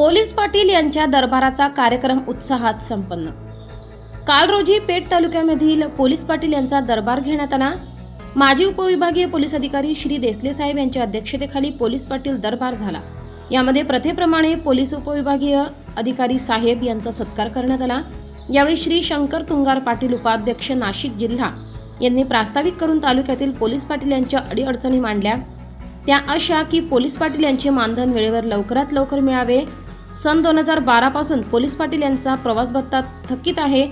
Police Patil यांच्या दरबाराचा कार्यक्रम उत्साहात संपन्न. काल रोजी पेठ तालुक्यामधील पोलीस पाटील यांचा दरबार घेण्यात आला. माजी उपविभागीय पोलीस अधिकारी श्री देसले साहेब यांच्या अध्यक्षतेखाली पोलीस पाटील दरबार झाला. यामध्ये प्रथेप्रमाणे पोलीस उपविभागीय अधिकारी साहेब यांचा सत्कार करण्यात आला. यावेळी श्री शंकर तुंगार पाटील उपाध्यक्ष नाशिक जिल्हा यांनी प्रास्ताविक करून तालुक्यातील पोलीस पाटील यांच्या अडीअडचणी मांडल्या. त्या अशा की पोलीस पाटील यांचे मानधन वेळेवर लवकरात लवकर मिळावे सन दोन हजार बारापासून पोलीस पाटील यांचा प्रवास भत्ता थकीत आहे.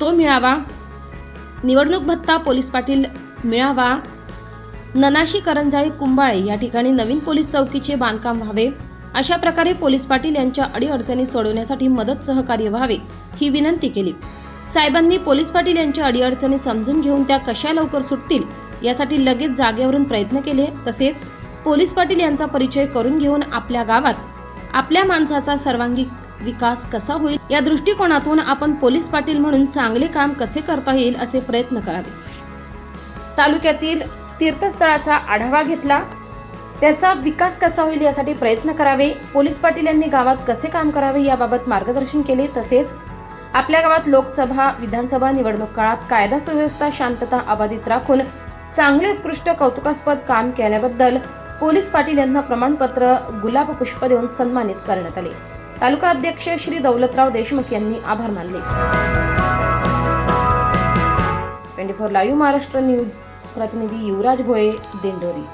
तो मिळावा. निवडणूक भत्ता पोलीस पाटील मिळावा. ननाशी करंजाळी कुंभाळे या ठिकाणी नवीन पोलीस चौकीचे बांधकाम व्हावे. अशा प्रकारे पोलीस पाटील यांच्या अडीअडचणी सोडवण्यासाठी मदत सहकार्य व्हावे ही विनंती केली. साहेबांनी पोलीस पाटील यांच्या अडीअडचणी समजून घेऊन त्या कशा लवकर सुटतील यासाठी लगेच जागेवरून प्रयत्न केले. तसेच पोलीस पाटील यांचा परिचय करून घेऊन आपल्या गावात आपल्या माणसाचा सर्वांगीण विकास कसा होईल? या दृष्टिकोनातून आपण पोलीस पाटील म्हणून चांगले काम कसे करता येईल असे प्रयत्न करावे. तालुक्यातील तीर्थस्थळाचा आढावा घेतला. त्याचा विकास कसा होईल यासाठी प्रयत्न करावे. पोलीस पाटील यांनी गावात कसे काम करावे याबाबत मार्गदर्शन केले. तसेच आपल्या गावात लोकसभा विधानसभा निवडणूक काळात कायदा सुव्यवस्था शांतता अबाधित राखून चांगले उत्कृष्ट कौतुकास्पद काम केल्याबद्दल पोलीस पाटील यांना प्रमाणपत्र गुलाब पुष्प देऊन सन्मानित करण्यात आले. तालुका अध्यक्ष श्री दौलतराव देशमुख यांनी आभार मानले. Twenty four live Maharashtra news प्रतिनिधी युवराज भोये दिंडोरी.